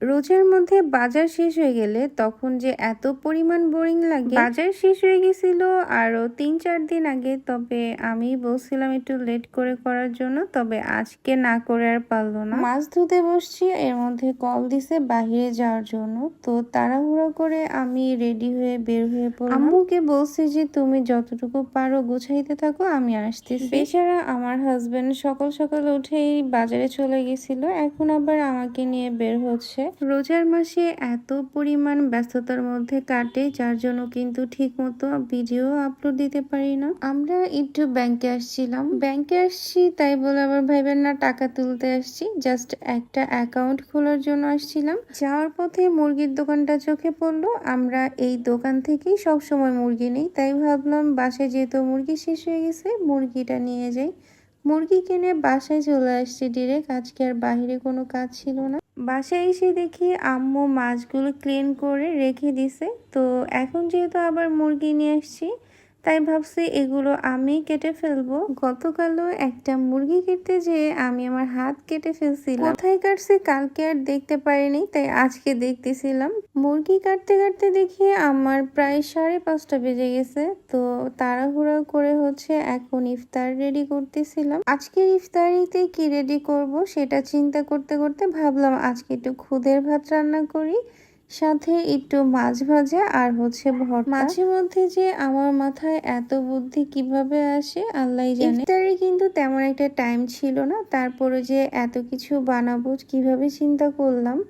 রোজার মধ্যে বাজার শেষ হয়ে গেলে তখন যে এত পরিমাণ বোরিং লাগে, বাজার শেষ হয়ে গেছিল আরও তিন চার দিন আগে। তবে আমি বলছিলাম একটু লেট করে করার জন্য, তবে আজকে না করে আর পারল না। মাছ ধুতে বসছি, এর মধ্যে কল দিছে বাহিরে যাওয়ার জন্য। তো তাড়াহুড়ো করে আমি রেডি হয়ে বের হয়ে পড়লাম। আম্মুকে বলছি যে, তুমি যতটুকু পারো গুছাইতে থাকো, আমি আসতেছি। বেচারা আমার হাজবেন্ড সকাল সকাল উঠেই বাজারে চলে গেছিল, এখন আবার আমাকে নিয়ে বের হচ্ছে। রোজার মাসে এত পরিমাণ ব্যস্ততার মধ্যে কাটে, যার জন্য কিন্তু ঠিক মতো ভিডিও আপলোড দিতে পারি না। আমরা একটু ব্যাংকে আসছিলাম। ব্যাংকে আসছি, তাই বলে আবার ভাইবেন না, টাকা তুলতে আসছি। জাস্ট একটা অ্যাকাউন্ট খোলার জন্য আসছিলাম। যাওয়ার পথে মুরগির দোকানটা চোখে পড়ল। আমরা এই দোকান থেকেই সবসময় মুরগি নেই, তাই ভাবলাম বাসে যেহেতু মুরগি শেষ হয়ে গেছে, মুরগিটা নিয়ে যাই। মুরগি কিনে বাসায় চলে আসছি ডিরেক্ট আজকে আর বাহিরে কোনো কাজ ছিল না। বাসায় এসে দেখি আম্মু মাছগুলো ক্লিন করে রেখে দিছে। তো এখন যেহেতু আবার মুরগি নিয়ে আসছি তাই ভাবছি এগুলো আমি কেটে ফেলব। গতকালও একটা মুরগি কেটে যে আমি আমার হাত কেটে ফেলছিলাম। কোথায় কাটছি কালকে আর দেখতে পারিনি, তাই আজকে দেখতেছিলাম। মুরগি কাটতে কাটতে দেখি আমার প্রায় সাড়ে পাঁচটা বেজে গেছে, তো তাড়াহুড়া করে হচ্ছে এখন ইফতার রেডি করতেছিলাম। আজকের ইফতারিতে কি রেডি করব সেটা চিন্তা করতে করতে ভাবলাম, আজকে একটু খুদের ভাত রান্না করি। সাথে একটু মাছ ভাজা আর হচ্ছে ভর্তা। মাঝে মধ্যে যে আমার মাথায় এত বুদ্ধি কীভাবে আসে আল্লাহ জানে। ইফতারে কিন্তু তেমন একটা টাইম ছিল না। তারপরে যে এত কিছু বানাবো কীভাবে চিন্তা করলাম।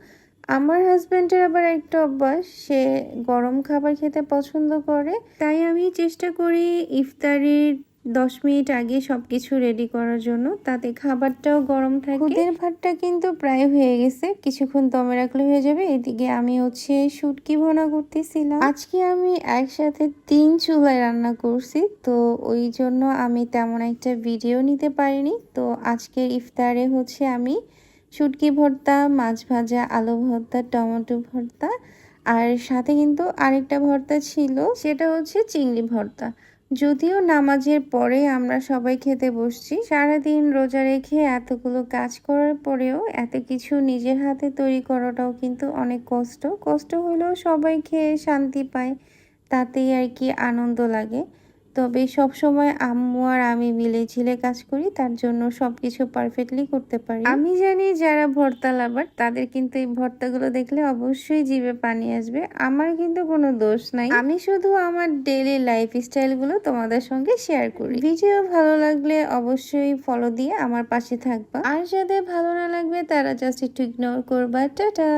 আমার হাজব্যান্ডের আবার একটা অভ্যাস, সে গরম খাবার খেতে পছন্দ করে। তাই আমি চেষ্টা করি ইফতারির দশ মিনিট আগে সবকিছু রেডি করার জন্য। তাতে খাবারটাও গরম থাকে। খুদের ভাতটা কিন্তু প্রায় হয়ে গেছে। কিছুক্ষণ দমে রাখলে হয়ে যাবে। এদিকে আমি হচ্ছে শুটকি ভোনা করতেছিলাম। আজকে আমি একসাথে তিন চুলায় রান্না করছি। তো ওই জন্য আমি তেমন একটা ভিডিও নিতে পারিনি। তো আজকের ইফতারে হচ্ছে আমি শুটকি ভর্তা, মাছ ভাজা, আলু ভর্তা, টমেটো ভর্তা, আর সাথে কিন্তু আরেকটা ভর্তা ছিল। সেটা হচ্ছে চিংড়ি ভর্তা। যদিও নামাজের পরে আমরা সবাই খেতে বসছি, সারাদিন রোজা রেখে এতগুলো কাজ করার পরেও এত কিছু নিজের হাতে তৈরি করাটাও কিন্তু অনেক কষ্ট। কষ্ট হলেও সবাই খেয়ে শান্তি পায়, তাতেই আর কি আনন্দ লাগে। তবে সব সময় আম্মু আর আমি মিলে ঝিলে কাজ করি, তার জন্য সবকিছু পারফেক্টলি করতে পারি। আমি জানি যারা ভর্তা লাভার, তাদের কিন্তু এই ভর্তাগুলো দেখলে অবশ্যই জিভে পানি আসবে। আমার কিন্তু কোনো দোষ নাই। আমি শুধু আমার ডেইলি লাইফ স্টাইলগুলো তোমাদের সঙ্গে শেয়ার করি। ভিডিও ভালো লাগলে অবশ্যই ফলো দিয়ে আমার পাশে থাকবা। আর যাদের ভালো না লাগবে, তারা জাস্ট একটু ইগনোর করবা। টাটা!